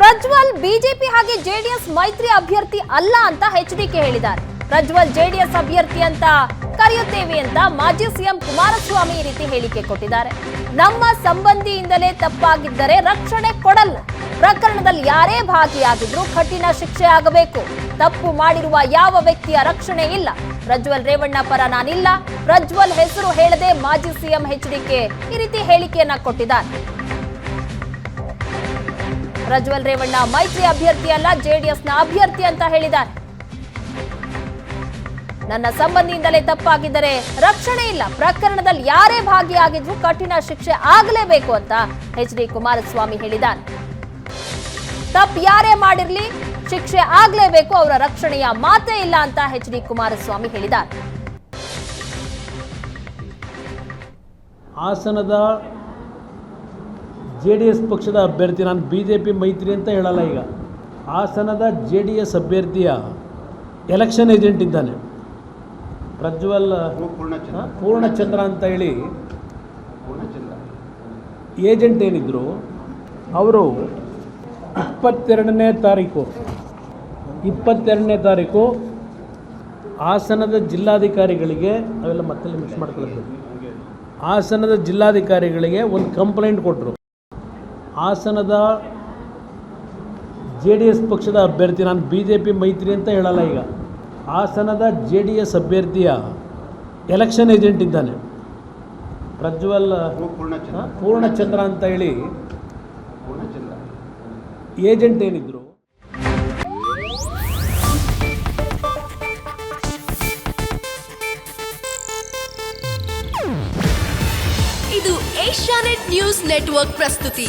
Prajwal BJP ಹಾಗೆ JDS ಮೈತ್ರಿ ಅಭ್ಯರ್ಥಿ ಅಲ್ಲ ಅಂತ ಎಚ್ಡಿಕೆ ಹೇಳಿದ್ದಾರೆ. ಪ್ರಜ್ವಲ್ ಜೆಡಿಎಸ್ ಅಭ್ಯರ್ಥಿ ಅಂತ ಕರೆಯುತ್ತೇವೆ ಅಂತ ಮಾಜಿ ಸಿಎಂ ಕುಮಾರಸ್ವಾಮಿ ಈ ರೀತಿ ಹೇಳಿಕೆ ಕೊಟ್ಟಿದ್ದಾರೆ. ನಮ್ಮ ಸಂಬಂಧಿಯಿಂದಲೇ ತಪ್ಪಾಗಿದ್ದರೆ ರಕ್ಷಣೆ ಕೊಡಲ್ಲ. ಪ್ರಕರಣದಲ್ಲಿ ಯಾರೇ ಭಾಗಿಯಾಗಿದ್ರೂ ಕಠಿಣ ಶಿಕ್ಷೆ ಆಗಬೇಕು. ತಪ್ಪು ಮಾಡಿರುವ ಯಾವ ವ್ಯಕ್ತಿಯ ರಕ್ಷಣೆ ಇಲ್ಲ. ಪ್ರಜ್ವಲ್ ರೇವಣ್ಣ ಪರ ನಾನಿಲ್ಲ. ಪ್ರಜ್ವಲ್ ಹೆಸರು ಹೇಳದೆ ಮಾಜಿ ಸಿಎಂ ಎಚ್ಡಿಕೆ ಈ ರೀತಿ ಹೇಳಿಕೆಯನ್ನ ಕೊಟ್ಟಿದ್ದಾರೆ. ಪ್ರಜ್ವಲ್ ರೇವಣ್ಣ ಮೈತ್ರಿ ಅಭ್ಯರ್ಥಿ ಅಲ್ಲ, ಜೆಡಿಎಸ್ನ ಅಭ್ಯರ್ಥಿ ಅಂತ ಹೇಳಿದ್ದಾರೆ. ನನ್ನ ಸಂಬಂಧಿಯಿಂದಲೇ ತಪ್ಪಾಗಿದ್ದರೆ ರಕ್ಷಣೆ ಇಲ್ಲ. ಪ್ರಕರಣದಲ್ಲಿ ಯಾರೇ ಭಾಗಿಯಾಗಿದ್ರು ಕಠಿಣ ಶಿಕ್ಷೆ ಆಗಲೇಬೇಕು ಅಂತ ಎಚ್ ಡಿ ಕುಮಾರಸ್ವಾಮಿ ಹೇಳಿದ್ದಾರೆ. ತಪ್ಪು ಯಾರೇ ಮಾಡಿರ್ಲಿ ಶಿಕ್ಷೆ ಆಗ್ಲೇಬೇಕು, ಅವರ ರಕ್ಷಣೆಯ ಮಾತೇ ಇಲ್ಲ ಅಂತ ಎಚ್ ಡಿ ಕುಮಾರಸ್ವಾಮಿ ಹೇಳಿದ್ದಾರೆ. ಹಾಸನದ ಜೆ ಡಿ ಎಸ್ ಪಕ್ಷದ ಅಭ್ಯರ್ಥಿ ನಾನು ಬಿ ಜೆ ಪಿ ಮೈತ್ರಿ ಅಂತ ಹೇಳಲ್ಲ ಈಗ. ಹಾಸನದ ಜೆ ಡಿ ಎಸ್ ಅಭ್ಯರ್ಥಿಯ ಎಲೆಕ್ಷನ್ ಏಜೆಂಟ್ ಇದ್ದಾನೆ. ಪ್ರಜ್ವಲ್ ಪೂರ್ಣಚಂದ್ರ. ಅಂತ ಹೇಳಿ ಏಜೆಂಟ್ ಏನಿದ್ರು ಅವರು ಇಪ್ಪತ್ತೆರಡನೇ ತಾರೀಕು ಇಪ್ಪತ್ತೆರಡನೇ ತಾರೀಕು ಹಾಸನದ ಜಿಲ್ಲಾಧಿಕಾರಿಗಳಿಗೆ ಅವೆಲ್ಲ ಮತ್ತೆ ಮಿಕ್ಸ್ ಮಾಡ್ಕೊಳ್ತೀವಿ ಹಾಸನದ ಜಿಲ್ಲಾಧಿಕಾರಿಗಳಿಗೆ ಒಂದು ಕಂಪ್ಲೇಂಟ್ ಕೊಟ್ಟರು ಹಾಸನದ ಜೆ ಡಿ ಎಸ್ ಪಕ್ಷದ ಅಭ್ಯರ್ಥಿ, ನಾನು ಬಿ ಜೆ ಪಿ ಮೈತ್ರಿ ಅಂತ ಹೇಳಲ್ಲ ಈಗ. ಹಾಸನದ ಜೆ ಡಿ ಎಸ್ ಅಭ್ಯರ್ಥಿಯ ಎಲೆಕ್ಷನ್ ಏಜೆಂಟ್ ಇದ್ದಾನೆ. ಪ್ರಜ್ವಲ್ ಪೂರ್ಣಚಂದ್ರ ಅಂತ ಹೇಳಿ ಏಜೆಂಟ್ ಏನಿದ್ರು. ಇದು ಏಷ್ಯಾನೆಟ್ ನ್ಯೂಸ್ ನೆಟ್ವರ್ಕ್ ಪ್ರಸ್ತುತಿ.